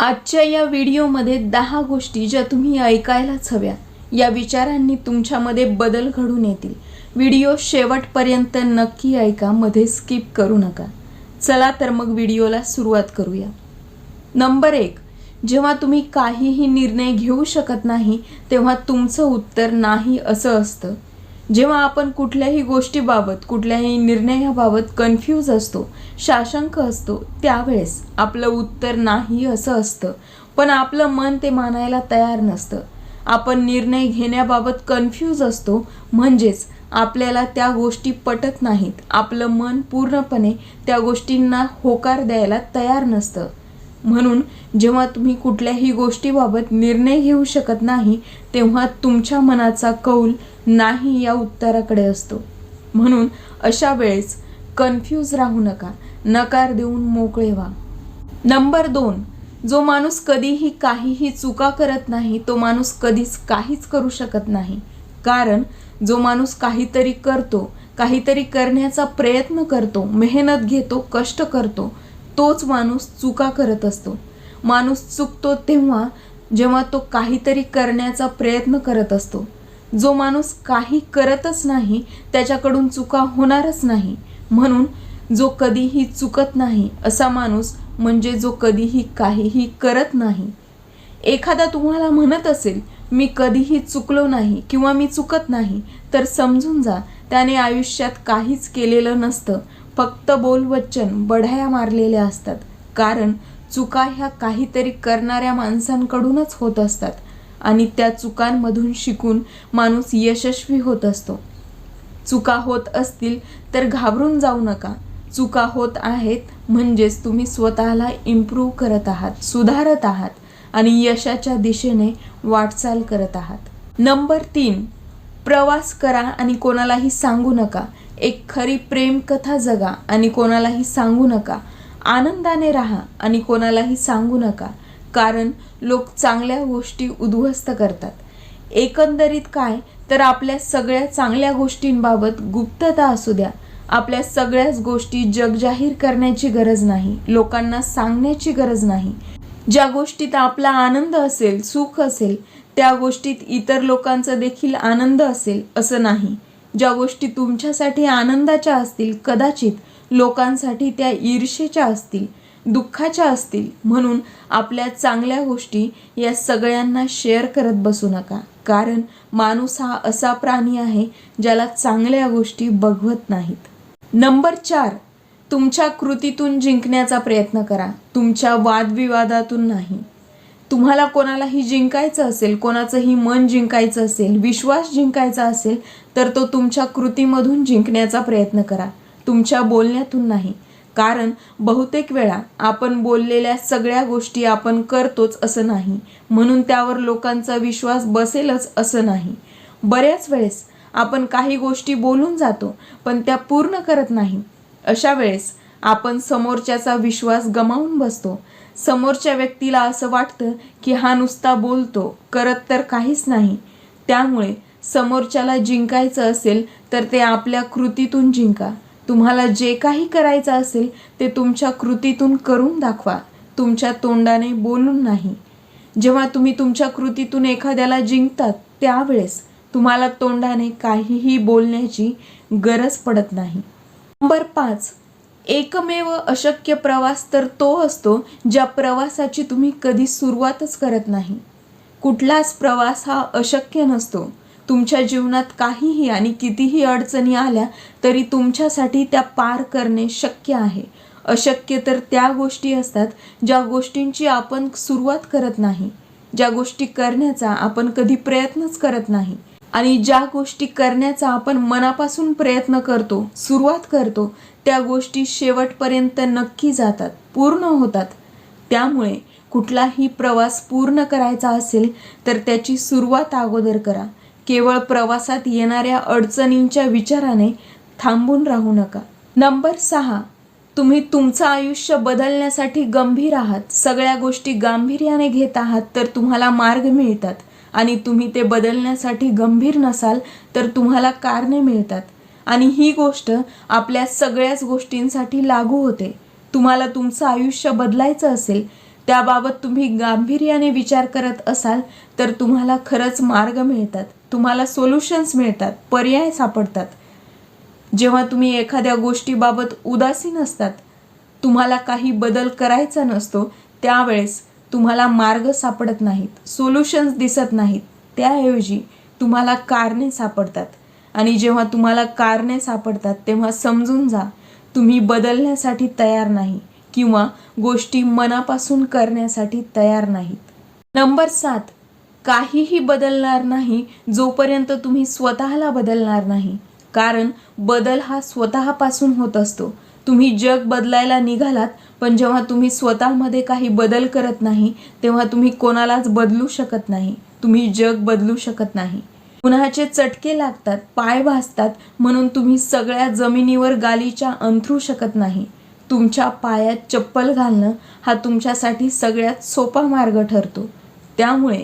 आजच्या या व्हिडिओमध्ये दहा गोष्टी ज्या तुम्ही ऐकायलाच हव्या. या विचारांनी तुमच्यामध्ये बदल घडून येतील. व्हिडिओ शेवटपर्यंत नक्की ऐका मध्ये स्किप करू नका. चला तर मग व्हिडिओला सुरुवात करूया. नंबर एक जेव्हा तुम्ही काहीही निर्णय घेऊ शकत नाही तेव्हा तुमचं उत्तर नाही असं असतं. जेव्हा आपण कुठल्याही गोष्टीबाबत कुठल्याही निर्णयाबाबत कन्फ्यूज असतो शाशंक असतो त्यावेळेस आपलं उत्तर नाही असं असतं. पण आपलं मन ते मानायला तयार नसतं. आपण निर्णय घेण्याबाबत कन्फ्यूज असतो म्हणजेच आपल्याला त्या गोष्टी पटत नाहीत. आपलं मन पूर्णपणे त्या गोष्टींना होकार द्यायला तयार नसतं. म्हणून जेव्हा तुम्ही कुठल्याही गोष्टीबाबत निर्णय घेऊ शकत नाही तेव्हा तुमच्या मनाचा कौल नाही या उत्तराकडे असतो. म्हणून अशा वेळेस कन्फ्यूज राहू नका नकार देऊन मोकळे व्हा. नंबर दोन जो माणूस कधीही काहीही चुका करत नाही तो माणूस कधीच काहीच करू शकत नाही. कारण जो माणूस काहीतरी करतो काहीतरी करण्याचा प्रयत्न करतो मेहनत घेतो कष्ट करतो तोच माणूस चुका करत असतो. माणूस चुकतो तेव्हा जेव्हा तो काहीतरी करण्याचा प्रयत्न करत असतो. जो माणूस काही करतच नाही त्याच्याकडून चुका होणारच नाही. म्हणून जो कधीही चुकत नाही असा माणूस म्हणजे जो कधीही काहीही करत नाही. एखादा तुम्हाला म्हणत असेल मी कधीही चुकलो नाही किंवा मी चुकत नाही तर समजून जा त्याने आयुष्यात काहीच केलेलं नसतं. फक्त बोल वचन बढाया मारलेल्या असतात. कारण चुका ह्या काहीतरी करणाऱ्या माणसांकडूनच होत असतात आणि त्या चुकांमधून शिकून माणूस यशस्वी होत असतो. चुका होत असतील तर घाबरून जाऊ नका. चुका होत आहेत म्हणजेच तुम्ही स्वतःला इम्प्रूव्ह करत आहात सुधारत आहात आणि यशाच्या दिशेने वाटचाल करत आहात. नंबर तीन प्रवास करा आणि कोणालाही सांगू नका. एक खरी प्रेमकथा जगा आणि कोणालाही सांगू नका. आनंदाने राहा आणि कोणालाही सांगू नका कारण लोक चांगल्या गोष्टी उद्ध्वस्त करतात. एकंदरीत काय? तर आपल्या सगळ्या चांगल्या गोष्टींबाबत गुप्तता असू द्या. आपल्या सगळ्याच गोष्टी जगजाहीर करण्याची गरज नाही लोकांना सांगण्याची गरज नाही. ज्या गोष्टीत आपला आनंद असेल सुख असेल त्या गोष्टीत इतर लोकांचा देखील आनंद असेल असं नाही. ज्या गोष्टी तुमच्यासाठी आनंदाच्या असतील कदाचित लोकांसाठी त्या ईर्षेच्या असतील दुःखाच्या असतील. म्हणून आपल्या चांगल्या गोष्टी या सगळ्यांना शेअर करत बसू नका. कारण माणूस हा असा प्राणी आहे ज्याला चांगल्या गोष्टी बघवत नाहीत. नंबर चार तुमच्या कृतीतून जिंकण्याचा प्रयत्न करा. तुमच्या वादविवादातून नाही. तुम्हाला कोणालाही जिंकायचं असेल कोणाचंही मन जिंकायचं असेल विश्वास जिंकायचा असेल तर तो तुमच्या कृतीमधून जिंकण्याचा प्रयत्न करा. तुमच्या बोलण्यातून नाही. कारण बहुतेक वेळा आपण बोललेल्या सगळ्या गोष्टी आपण करतोच असं नाही. म्हणून त्यावर लोकांचा विश्वास बसेलच असं नाही. बऱ्याच वेळेस आपण काही गोष्टी बोलून जातो पण त्या पूर्ण करत नाही. अशा वेळेस आपण समोरच्याचा विश्वास गमावून बसतो. समोरच्या व्यक्तीला असं वाटतं की हा नुसता बोलतो करत तर काहीच नाही. त्यामुळे समोरच्याला जिंकायचं असेल तर ते आपल्या कृतीतून जिंका. तुम्हाला जे काही करायचं असेल ते तुमच्या कृतीतून करून दाखवा. तुमच्या तोंडाने बोलून नाही. जेव्हा तुम्ही तुमच्या कृतीतून एखाद्याला जिंकतात त्यावेळेस तुम्हाला तोंडाने काहीही बोलण्याची गरज पडत नाही. नंबर पाच. एकमेव अशक्य प्रवास तर तो असतो ज्या प्रवासाची तुम्ही कधी सुरुवातच करत नाही. कुठलाच प्रवास हा अशक्य नसतो. तुमच्या जीवनात काहीही आणि कितीही अडचणी आल्या तरी तुमच्यासाठी त्या पार करणे शक्य आहे. अशक्य तर त्या गोष्टी असतात ज्या गोष्टींची आपण सुरुवात करत नाही. ज्या गोष्टी करण्याचा आपण कधी प्रयत्नच करत नाही. आणि ज्या गोष्टी करण्याचा आपण मनापासून प्रयत्न करतो सुरुवात करतो त्या गोष्टी शेवटपर्यंत नक्की जातात पूर्ण होतात. त्यामुळे कुठलाही प्रवास पूर्ण करायचा असेल तर त्याची सुरुवात अगोदर करा. केवळ प्रवासात येणाऱ्या अडचणींच्या विचाराने थांबून राहू नका. नंबर सहा तुम्ही तुमचं आयुष्य बदलण्यासाठी गंभीर आहात. सगळ्या गोष्टी गांभीर्याने घेत आहात तर तुम्हाला मार्ग मिळतात. आणि तुम्ही ते बदलण्यासाठी गंभीर नसाल तर तुम्हाला कारणे मिळतात. आणि ही गोष्ट आपल्या सगळ्याच गोष्टींसाठी लागू होते. तुम्हाला तुमचं आयुष्य बदलायचं असेल त्याबाबत तुम्ही गांभीर्याने विचार करत असाल तर तुम्हाला खरंच मार्ग मिळतात. तुम्हाला सोल्युशन्स मिळतात पर्याय सापडतात. जेव्हा तुम्ही एखाद्या गोष्टीबाबत उदासीन असतात तुम्हाला काही बदल करायचा नसतो त्यावेळेस तुम्हाला मार्ग सापडत नाहीत सोल्युशन्स दिसत नाहीत. त्याऐवजी तुम्हाला कारणे सापडतात. आणि जेव्हा तुम्हाला कारणे सापडतात तेव्हा समजून जा तुम्ही बदलण्यासाठी तयार नाही किंवा गोष्टी मनापासून करण्यासाठी तयार नाहीत. नंबर सात काहीही बदलणार नाही जोपर्यंत तुम्ही स्वतःला बदलणार नाही. कारण बदल हा स्वतःपासून होत असतो. तुम्ही जग बदलायला निघालात पण जेव्हा तुम्ही स्वतःमध्ये काही बदल करत नाही तेव्हा तुम्ही कोणालाच बदलू शकत नाही. तुम्ही जग बदलू शकत नाही. उन्हाचे चटके लागतात पाय भासतात म्हणून तुम्ही सगळ्या जमिनीवर गालीच्या अंथरू शकत नाही. तुमच्या पायात चप्पल घालणं हा तुमच्यासाठी सगळ्यात सोपा मार्ग ठरतो. त्यामुळे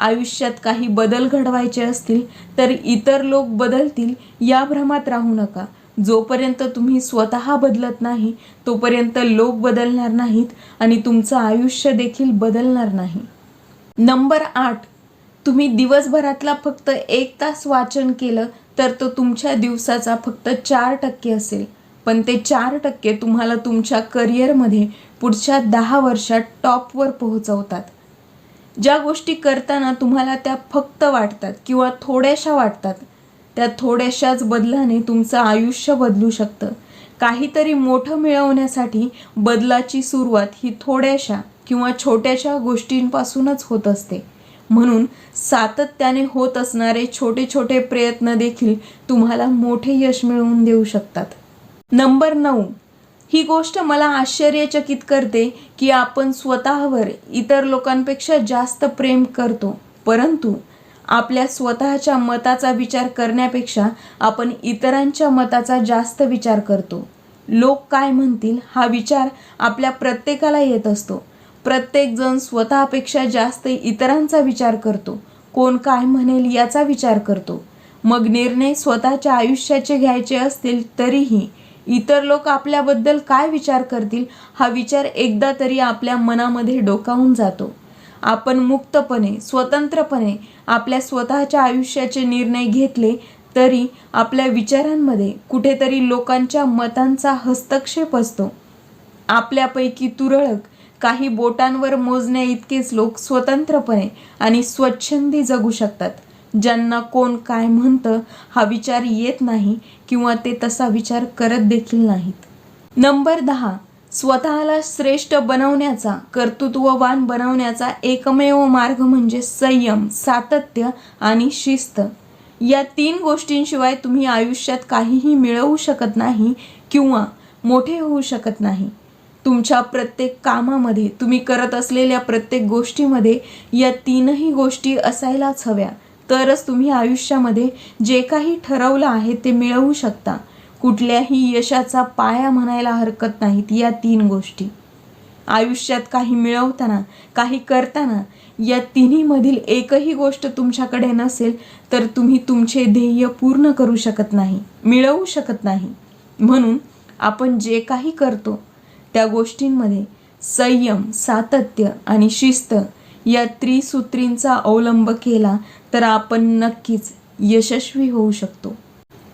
आयुष्यात काही बदल घडवायचे असतील तर इतर लोक बदलतील या भ्रमात राहू नका. जोपर्यंत तुम्ही स्वतः बदलत नाही तोपर्यंत लोक बदलणार नाहीत आणि तुमचं आयुष्य देखील बदलणार नाही. नंबर आठ तुम्ही दिवसभरातला फक्त एक तास वाचन केलं तर तो तुमच्या दिवसाचा फक्त चार टक्के असेल. पण ते चार टक्के तुम्हाला तुमच्या करिअरमध्ये पुढच्या दहा वर्षात टॉपवर पोहोचवतात. ज्या गोष्टी करताना तुम्हाला त्या फक्त वाटतात किंवा थोड्याशा वाटतात त्या थोड्याशाच बदलाने तुमचं आयुष्य बदलू शकतं. काहीतरी मोठं मिळवण्यासाठी बदलाची सुरुवात ही थोड्याशा किंवा छोट्याशा गोष्टींपासूनच होत असते. म्हणून सातत्याने होत असणारे छोटे छोटे प्रयत्न देखील तुम्हाला मोठे यश मिळवून देऊ शकतात. नंबर नऊ. ही गोष्ट मला आश्चर्यचकित करते की आपण स्वतःवर इतर लोकांपेक्षा जास्त प्रेम करतो परंतु आपल्या स्वतःच्या मताचा विचार करण्यापेक्षा आपण इतरांच्या मताचा जास्त विचार करतो. लोक काय म्हणतील हा विचार आपल्या प्रत्येकाला येत असतो. प्रत्येकजण स्वतःपेक्षा जास्त इतरांचा विचार करतो. कोण काय म्हणेल याचा विचार करतो. मग निर्णय स्वतःच्या आयुष्याचे घ्यायचे असतील तरीही इतर लोक आपल्याबद्दल काय विचार करतील हा विचार एकदा तरी आपल्या मनामध्ये डोकावून जातो. आपण मुक्तपणे स्वतंत्रपणे आपल्या स्वतःच्या आयुष्याचे निर्णय घेतले तरी आपल्या विचारांमध्ये कुठेतरी लोकांच्या मतांचा हस्तक्षेप असतो. आपल्यापैकी तुरळक काही बोटांवर मोजण्या इतकेच लोक स्वतंत्रपणे आणि स्वच्छंदी जगू शकतात. ज्यांना कोण काय म्हणतं हा विचार येत नाही किंवा ते तसा विचार करत देखील नाहीत. नंबर दहा स्वतःला श्रेष्ठ बनवण्याचा कर्तृत्ववान बनवण्याचा एकमेव मार्ग म्हणजे संयम सातत्य आणि शिस्त. या तीन गोष्टींशिवाय तुम्ही आयुष्यात काहीही मिळवू शकत नाही किंवा मोठे होऊ शकत नाही. तुमच्या प्रत्येक कामामध्ये तुम्ही करत असलेल्या प्रत्येक गोष्टीमध्ये या तीनही गोष्टी असायलाच हव्या. तरच तुम्ही आयुष्यामध्ये जे काही ठरवलं आहे ते मिळवू शकता. कुठल्याही यशाचा पाया म्हणायला हरकत नाहीत या तीन गोष्टी. आयुष्यात काही मिळवताना काही करताना या तिन्हीमधील एकही गोष्ट तुमच्याकडे नसेल तर तुम्ही तुमचे ध्येय पूर्ण करू शकत नाही मिळवू शकत नाही. म्हणून आपण जे काही करतो त्या गोष्टींमध्ये संयम सातत्य आणि शिस्त या त्रिसूत्रींचा अवलंब केला तर आपण नक्कीच यशस्वी होऊ शकतो.